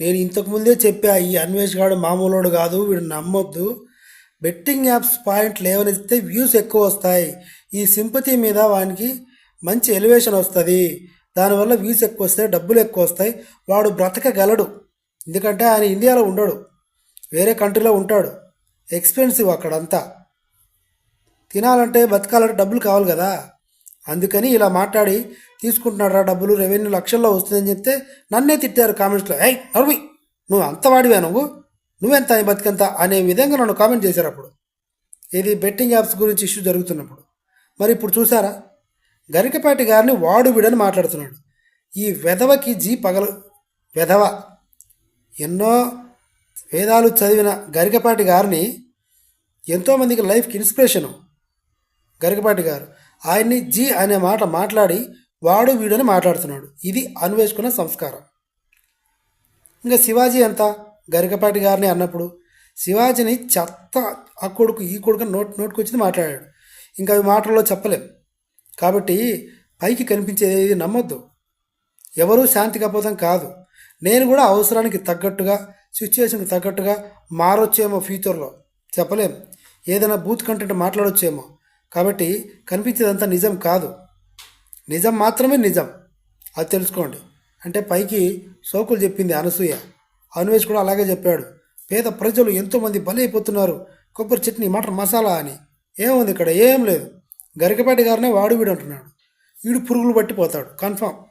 నేను ఇంతకుముందే చెప్పా ఈ అన్వేష్ గాడు మామూలోడు కాదు వీడు నమ్మొద్దు. బెట్టింగ్ యాప్స్ పాయింట్ లేవనెత్తితే వ్యూస్ ఎక్కువ వస్తాయి. ఈ సింపతి మీద వానికి మంచి ఎలివేషన్ వస్తుంది. దానివల్ల వ్యూస్ ఎక్కువ వస్తాయి డబ్బులు ఎక్కువ వస్తాయి. వాడు బ్రతకగలడు. ఎందుకంటే ఆయన ఇండియాలో ఉండడు. వేరే కంట్రీలో ఉంటాడు. ఎక్స్పెన్సివ్ అక్కడంతా. తినాలంటే బతకాలంటే డబ్బులు కావాలి కదా. అందుకని ఇలా మాట్లాడి తీసుకుంటున్నారా డబ్బులు రెవెన్యూ లక్షల్లో వస్తుందని చెప్తే నన్నే తిట్టారు కామెంట్స్లో. ఏయ్ నర్వి నువ్వు అంత వాడివా నువ్వు? నువ్వెంత నీ బతికెంత అనే విధంగా నన్ను కామెంట్ చేశారు అప్పుడు. ఇది బెట్టింగ్ యాప్స్ గురించి ఇష్యూ జరుగుతున్నప్పుడు. మరి ఇప్పుడు చూసారా గరికపాటి గారిని వాడు విడని మాట్లాడుతున్నాడు. ఈ వెధవకి జీ పగల వెధవ. ఎన్నో వేదాలు చదివిన గరికపాటి గారిని ఎంతోమందికి లైఫ్కి ఇన్స్పిరేషను. గరికపాటి గారు. ఆయన్ని జీ అనే మాట మాట్లాడి వాడు వీడని మాట్లాడుతున్నాడు. ఇది అన్వేషకున్న సంస్కారం. ఇంకా శివాజీ ఎంత? గరికపాటి గారిని అన్నప్పుడు శివాజీని చెత్త ఆ కొడుకు ఈ కొడుకు నోట్ నోటుకొచ్చింది మాట్లాడాడు. ఇంకా అవి మాటల్లో చెప్పలేం. కాబట్టి పైకి కనిపించేది నమ్మొద్దు. ఎవరూ శాంతి కపోతం కాదు. నేను కూడా అవసరానికి తగ్గట్టుగా సిచ్యువేషన్కి తగ్గట్టుగా మారొచ్చేమో ఫ్యూచర్లో. చెప్పలేం. ఏదైనా బూత్ కంటెంట్ మాట్లాడొచ్చేమో. కాబట్టి కనిపించేదంతా నిజం కాదు. నిజం మాత్రమే నిజం. అది తెలుసుకోండి. అంటే పైకి సోకులు చెప్పింది అనసూయ. అన్వేష్ కూడా అలాగే చెప్పాడు. పేద ప్రజలు ఎంతోమంది బలైపోతున్నారు. కొబ్బరి చట్నీ మటన్ మసాలా అని. ఏముంది ఇక్కడ? ఏం లేదు. గరికపేట గారినే వాడు వీడు అంటున్నాడు. వీడు పురుగులు పట్టిపోతాడు. కన్ఫామ్.